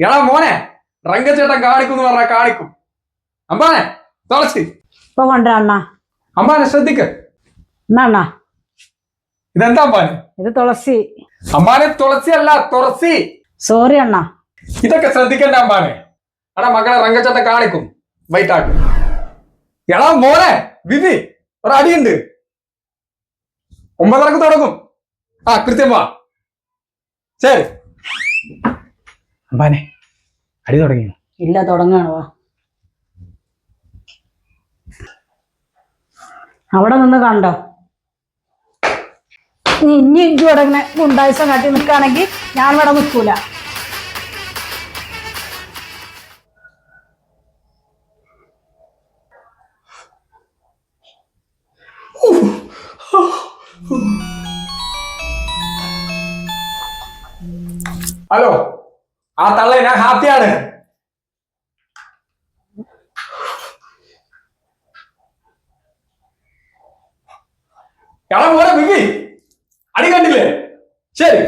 എടാ മോനെ രംഗച്ചേട്ടൻ കാണിക്കും എന്ന് പറഞ്ഞാ കാണിക്കും. അമ്പാനെ തുളസി ഇപ്പൊ അണ്ണാ? അമ്പാനെ ശ്രദ്ധിക്ക. എന്നാ അണ്ണാ? ഇതെന്താ അമ്പാനെ ഇത് തുളസി. അമ്പാനെ തുളസി അല്ല തുളസി സോറി അണ്ണാ. ഇതൊക്കെ ശ്രദ്ധിക്കണ്ട അമ്പാനെ എടാ മകളെ രംഗച്ചേട്ടൻ കാണിക്കും. വൈറ്റാക്ക് എടാ മോനെ വിധി ഒരടിയുണ്ട് ഒമ്പതരക്ക് തുടങ്ങും. ആ കൃത്യം വാ. ശരി. അമ്പാനെ അടി തുടങ്ങി ഇല്ല തുടങ്ങാണോ അവിടെ നിന്ന് കണ്ടോ? നീ ഇനി എനിക്ക് തുടങ്ങണ ഗുണ്ടായുസം കാട്ടി നിൽക്കുകയാണെങ്കിൽ ഞാൻ ഇവിടെ നിൽക്കൂല. ഹലോ. ആ തള്ള ഞാൻ ഹാപ്പിയാണ്. എടാ പോലെ വിക്കി അടി കണ്ടില്ലേ? ശരി.